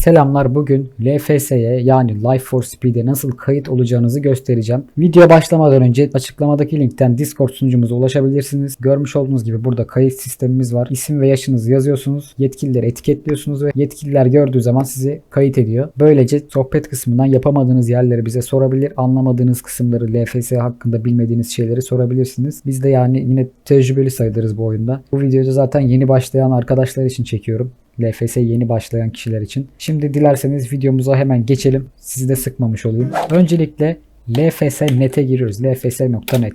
Selamlar bugün LFS'ye yani Life for Speed'e nasıl kayıt olacağınızı göstereceğim. Video başlamadan önce açıklamadaki linkten Discord sunucumuza ulaşabilirsiniz. Görmüş olduğunuz gibi burada kayıt sistemimiz var. İsim ve yaşınızı yazıyorsunuz. Yetkilileri etiketliyorsunuz ve yetkililer gördüğü zaman sizi kayıt ediyor. Böylece sohbet kısmından yapamadığınız yerleri bize sorabilir. Anlamadığınız kısımları LFS hakkında bilmediğiniz şeyleri sorabilirsiniz. Biz de yani yine tecrübeli sayılırız bu oyunda. Bu videoda zaten yeni başlayan arkadaşlar için çekiyorum. LFS yeni başlayan kişiler için. Şimdi dilerseniz videomuza hemen geçelim. Sizi de sıkmamış olayım. Öncelikle lfs.net'e giriyoruz. lfs.net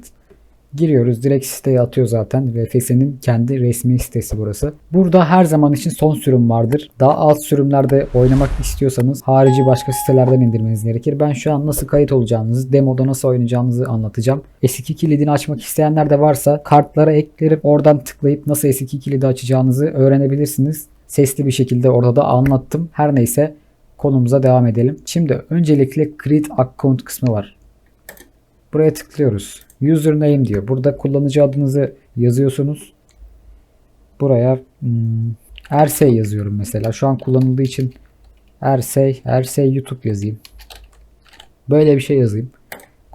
Giriyoruz. Direkt siteye atıyor zaten. LFS'nin kendi resmi sitesi burası. Burada her zaman için son sürüm vardır. Daha alt sürümlerde oynamak istiyorsanız harici başka sitelerden indirmeniz gerekir. Ben şu an nasıl kayıt olacağınızı, demoda nasıl oynayacağınızı anlatacağım. S2 kilidini açmak isteyenler de varsa kartlara eklerim. Oradan tıklayıp nasıl S2 kilidi açacağınızı öğrenebilirsiniz. Sesli bir şekilde orada da anlattım. Her neyse konumuza devam edelim. Şimdi öncelikle create account kısmı var. Buraya tıklıyoruz. Username diyor. Burada kullanıcı adınızı yazıyorsunuz. Buraya hmm, Ersey yazıyorum mesela. Şu an kullanıldığı için Ersey, Ersey YouTube yazayım. Böyle bir şey yazayım.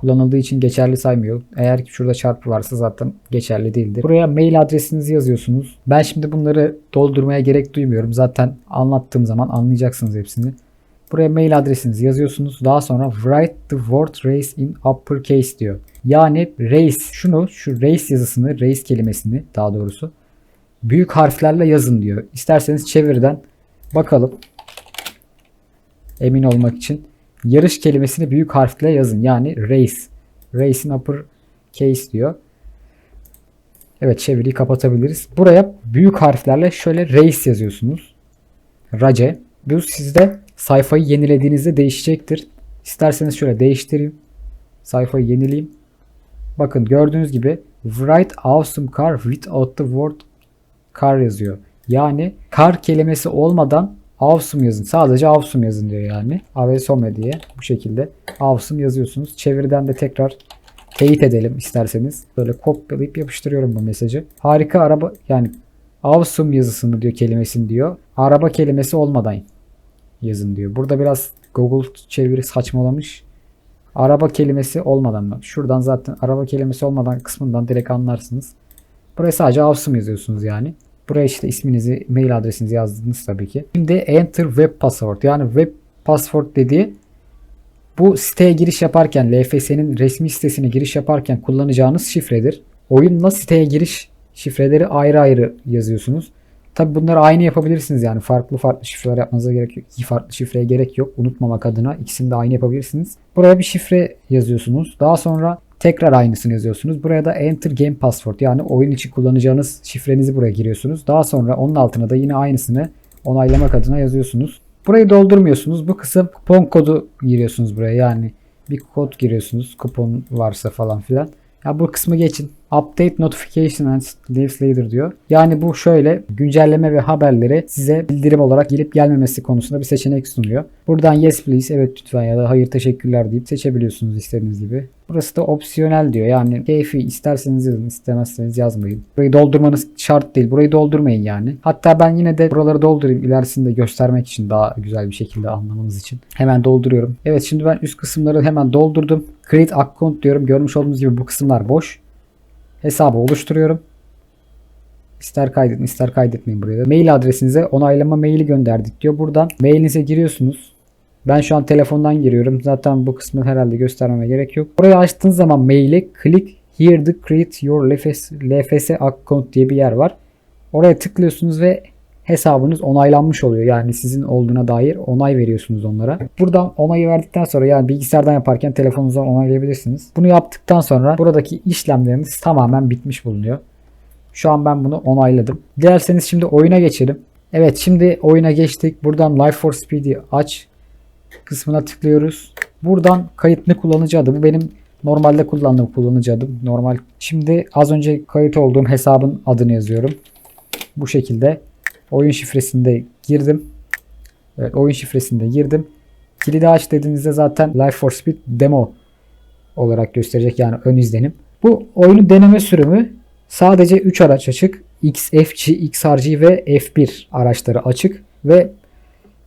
Kullanıldığı için geçerli saymıyor. Eğer ki şurada çarpı varsa zaten geçerli değildir. Buraya mail adresinizi yazıyorsunuz. Ben şimdi bunları doldurmaya gerek duymuyorum. Zaten anlattığım zaman anlayacaksınız hepsini. Buraya mail adresinizi yazıyorsunuz. Daha sonra write the word race in uppercase diyor. Yani race şunu şu race yazısını race kelimesini daha doğrusu büyük harflerle yazın diyor. İsterseniz çevirden bakalım. Emin olmak için. Yarış kelimesini büyük harfle yazın. Yani race. Race in upper case diyor. Evet çeviriyi kapatabiliriz. Buraya büyük harflerle şöyle race yazıyorsunuz. Race. Bu sizde sayfayı yenilediğinizde değişecektir. İsterseniz şöyle değiştireyim. Sayfayı yenileyim. Bakın gördüğünüz gibi write awesome car without the word car yazıyor. Yani car kelimesi olmadan awesome yazın. Sadece awesome yazın diyor yani. Avesome diye bu şekilde awesome yazıyorsunuz. Çeviriden de tekrar teyit edelim isterseniz. Böyle kopyalayıp yapıştırıyorum bu mesajı. Harika araba yani awesome yazısını diyor kelimesini diyor. Araba kelimesi olmadan yazın diyor. Burada biraz Google çeviri saçmalamış. Araba kelimesi olmadan bak. Şuradan zaten araba kelimesi olmadan kısmından direkt anlarsınız. Buraya sadece awesome yazıyorsunuz yani. Buraya işte isminizi, mail adresinizi yazdınız tabii ki. Şimdi enter web password yani web password dediği bu siteye giriş yaparken LFS'nin resmi sitesine giriş yaparken kullanacağınız şifredir. Oyunla siteye giriş şifreleri ayrı ayrı yazıyorsunuz. Tabi bunları aynı yapabilirsiniz yani farklı farklı şifreler yapmanıza gerek yok. İki farklı şifreye gerek yok. Unutmamak adına ikisini de aynı yapabilirsiniz. Buraya bir şifre yazıyorsunuz. Daha sonra tekrar aynısını yazıyorsunuz. Buraya da enter game password yani oyun için kullanacağınız şifrenizi buraya giriyorsunuz. Daha sonra onun altına da yine aynısını onaylamak adına yazıyorsunuz. Burayı doldurmuyorsunuz. Bu kısım kupon kodu giriyorsunuz buraya. Yani bir kod giriyorsunuz. Kupon varsa falan filan. Ya bu kısmı geçin. Update notification and later diyor. Yani bu şöyle güncelleme ve haberleri size bildirim olarak gelip gelmemesi konusunda bir seçenek sunuyor. Buradan yes please evet lütfen ya da hayır teşekkürler deyip seçebiliyorsunuz istediğiniz gibi. Burası da opsiyonel diyor. Yani keyfi isterseniz yazın istemezseniz yazmayın. Burayı doldurmanız şart değil. Burayı doldurmayın yani. Hatta ben yine de buraları doldurayım ilerisinde göstermek için daha güzel bir şekilde anlamanız için. Hemen dolduruyorum. Evet şimdi ben üst kısımları hemen doldurdum. Create account diyorum. Görmüş olduğunuz gibi bu kısımlar boş. Hesabı oluşturuyorum. İster kaydedin ister kaydetmeyin buraya. Mail adresinize onaylama maili gönderdik diyor. Buradan mailinize giriyorsunuz. Ben şu an telefondan giriyorum. Zaten bu kısmı herhalde göstermeme gerek yok. Burayı açtığınız zaman maili click here to create your LFS, LFS account diye bir yer var. Oraya tıklıyorsunuz ve hesabınız onaylanmış oluyor. Yani sizin olduğuna dair onay veriyorsunuz onlara. Buradan onayı verdikten sonra yani bilgisayardan yaparken telefonunuzdan onaylayabilirsiniz. Bunu yaptıktan sonra buradaki işlemleriniz tamamen bitmiş bulunuyor. Şu an ben bunu onayladım. Dilerseniz şimdi oyuna geçelim. Evet şimdi oyuna geçtik. Buradan Life for Speed'i aç kısmına tıklıyoruz. Buradan kayıtlı kullanıcı adı. Bu benim normalde kullandığım kullanıcı adım. Normal. Şimdi az önce kayıt olduğum hesabın adını yazıyorum. Bu şekilde oyun şifresinde girdim. Evet oyun şifresinde girdim. Kilidi aç dediğinizde zaten Life for Speed demo olarak gösterecek yani ön izlenim. Bu oyunu deneme sürümü sadece 3 araç açık. XFC, XRG ve F1 araçları açık ve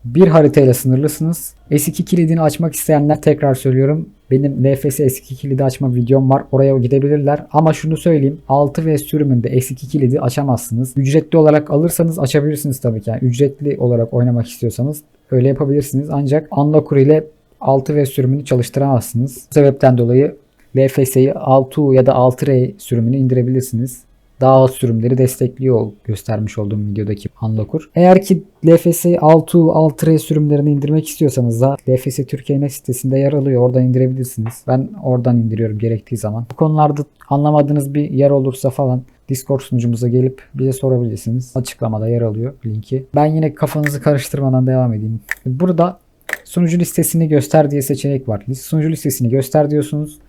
Bir haritayla sınırlısınız. S2 kilidini açmak isteyenler tekrar söylüyorum. Benim LFS S2 kilidi açma videom var. Oraya gidebilirler. Ama şunu söyleyeyim. 6V sürümünde S2 kilidi açamazsınız. Ücretli olarak alırsanız açabilirsiniz tabii ki. Yani ücretli olarak oynamak istiyorsanız öyle yapabilirsiniz. Ancak Unlocker ile 6V sürümünü çalıştıramazsınız. Bu sebepten dolayı LFS'yi 6 ya da 6R sürümünü indirebilirsiniz. Daha alt sürümleri destekliyor göstermiş olduğum videodaki Unlocker. Eğer ki LFS 6, 6R sürümlerini indirmek istiyorsanız da LFS Türkiye sitesinde yer alıyor. Oradan indirebilirsiniz. Ben oradan indiriyorum gerektiği zaman. Bu konularda anlamadığınız bir yer olursa falan Discord sunucumuza gelip bize sorabilirsiniz. Açıklamada yer alıyor linki. Ben yine kafanızı karıştırmadan devam edeyim. Burada sunucu listesini göster diye seçenek var. Sunucu listesini göster diyorsunuz.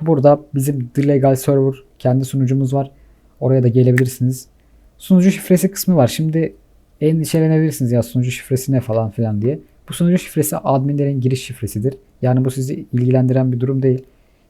Burada bizim The Legal Server kendi sunucumuz var. Oraya da gelebilirsiniz. Sunucu şifresi kısmı var. Şimdi endişelenebilirsiniz ya sunucu şifresi ne falan filan diye. Bu sunucu şifresi adminlerin giriş şifresidir. Yani bu sizi ilgilendiren bir durum değil.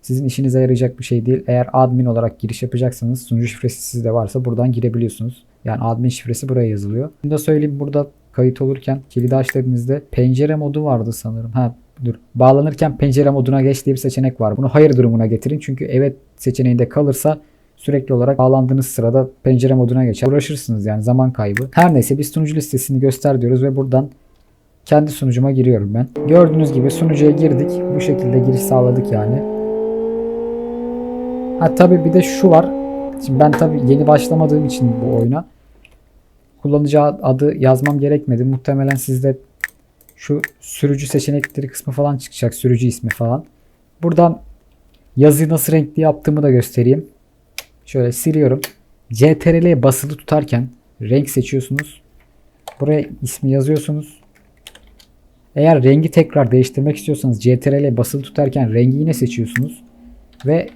Sizin işinize yarayacak bir şey değil. Eğer admin olarak giriş yapacaksanız sunucu şifresi sizde varsa buradan girebiliyorsunuz. Yani admin şifresi buraya yazılıyor. Bunu da söyleyeyim burada kayıt olurken kilidi aç dediğinizde pencere modu vardı sanırım. Ha dur. Bağlanırken pencere moduna geç diye bir seçenek var. Bunu hayır durumuna getirin. Çünkü evet seçeneğinde kalırsa sürekli olarak bağlandığınız sırada pencere moduna geçer. Uğraşırsınız yani zaman kaybı. Her neyse biz sunucu listesini göster diyoruz ve buradan kendi sunucuma giriyorum ben. Gördüğünüz gibi sunucuya girdik. Bu şekilde giriş sağladık yani. Ha tabi bir de şu var. Şimdi ben tabi yeni başlamadığım için bu oyuna kullanıcı adı yazmam gerekmedi. Muhtemelen sizde şu sürücü seçenekleri kısmı falan çıkacak. Sürücü ismi falan. Buradan yazıyı nasıl renkli yaptığımı da göstereyim. Şöyle siliyorum. CTRL'ye basılı tutarken renk seçiyorsunuz. Buraya ismi yazıyorsunuz. Eğer rengi tekrar değiştirmek istiyorsanız CTRL'ye basılı tutarken rengi yine seçiyorsunuz. Ve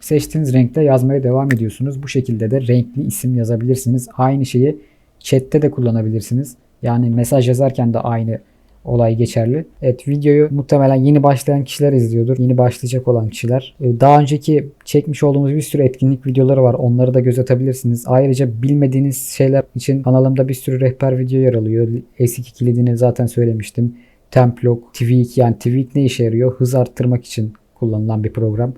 seçtiğiniz renkte yazmaya devam ediyorsunuz. Bu şekilde de renkli isim yazabilirsiniz. Aynı şeyi chatte de kullanabilirsiniz. Yani mesaj yazarken de aynı olay geçerli. Evet videoyu muhtemelen yeni başlayan kişiler izliyordur. Yeni başlayacak olan kişiler. Ee, Daha önceki çekmiş olduğumuz bir sürü etkinlik videoları var. Onları da göz atabilirsiniz. Ayrıca bilmediğiniz şeyler için kanalımda bir sürü rehber video yer alıyor. S2 kilidini zaten söylemiştim. Templok, Tweak yani Tweak ne işe yarıyor? Hız arttırmak için kullanılan bir program.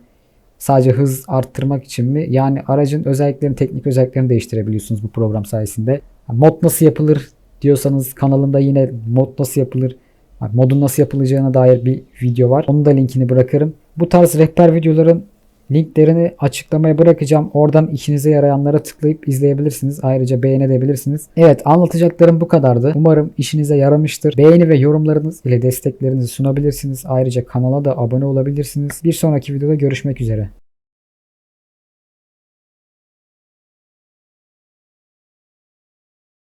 Sadece hız arttırmak için mi? Yani aracın özelliklerini, teknik özelliklerini değiştirebiliyorsunuz bu program sayesinde. Mod nasıl yapılır diyorsanız kanalımda yine mod nasıl yapılır, modun nasıl yapılacağına dair bir video var. Onun da linkini bırakırım. Bu tarz rehber videoların linklerini açıklamaya bırakacağım. Oradan işinize yarayanlara tıklayıp izleyebilirsiniz. Ayrıca beğenebilirsiniz. Evet anlatacaklarım bu kadardı. Umarım işinize yaramıştır. Beğeni ve yorumlarınız ile desteklerinizi sunabilirsiniz. Ayrıca kanala da abone olabilirsiniz. Bir sonraki videoda görüşmek üzere.